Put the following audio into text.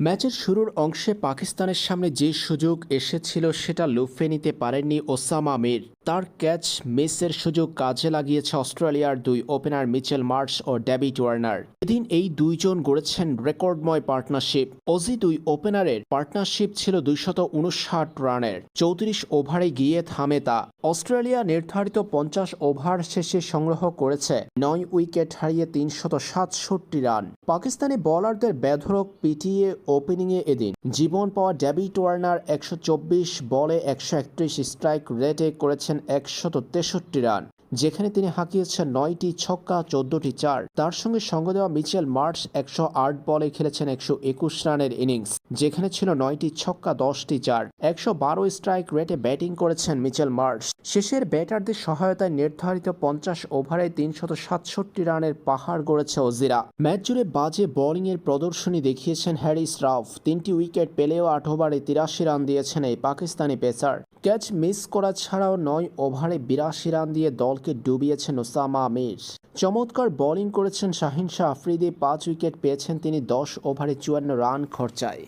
ম্যাচের শুরুর অংশে পাকিস্তানের সামনে যে সুযোগ এসেছিল সেটা লুফে নিতে পারেননি ওসামা মির। তার ক্যাচ মিসের সুযোগ কাজে লাগিয়েছে অস্ট্রেলিয়ার দুই ওপেনার মিচেল মার্চ ও ডেভিড ওয়ার্নার। এদিন এই দুইজন গড়েছেন রেকর্ডময় পার্টনারশিপ। অজি দুই ওপেনারের পার্টনারশিপ ছিল দুইশত উনষাট রানের। চৌত্রিশ ওভারে গিয়ে থামে তা। অস্ট্রেলিয়া নির্ধারিত পঞ্চাশ ওভার শেষে সংগ্রহ করেছে নয় উইকেট হারিয়ে তিনশত সাতষট্টি রান। পাকিস্তানি বোলারদের বেধরক পিটিয়ে ওপেনিংয়ে এদিন জীবন পাওয়া ডেভিড ওয়ার্নার একশো চব্বিশ বলে একশো একত্রিশ স্ট্রাইক রেটে করেছেন একশত রান। যেখানে তিনি হাঁকিয়েছেন নয়টি ছক্কা, চোদ্দটি চার। তার সঙ্গে সঙ্গ দেওয়া মিচেল মার্চ একশো আট বলে খেলেছেন একশো একুশ রানের ইনিংস, যেখানে ছিল নয়টি ছক্কা, দশটি চার। একশো বারো স্ট্রাইক রেটে ব্যাটিং করেছেন মিচেল মার্চ শেষের ব্যাটারদের সহায়তায় নির্ধারিত পঞ্চাশ ওভারে তিনশত সাতষট্টি রানের পাহাড় গড়েছে অজিরা ম্যাচ জুড়ে বাজে বোলিংয়ের প্রদর্শনী দেখিয়েছেন হ্যারিস রাফ তিনটি উইকেট পেলেও আট ওভারে তিরাশি রান দিয়েছেন এই পাকিস্তানি পেসার। ক্যাচ মিস করা ছাড়াও নয় ওভারে বিরাশি রান দিয়ে দলকে ডুবিয়েছেন ওসামা আমির। চমৎকার বোলিং করেছেন শাহিন শাহ আফ্রিদি, পাঁচ উইকেট পেয়েছেন তিনি, দশ ওভারে চুয়ান্ন রান খরচায়।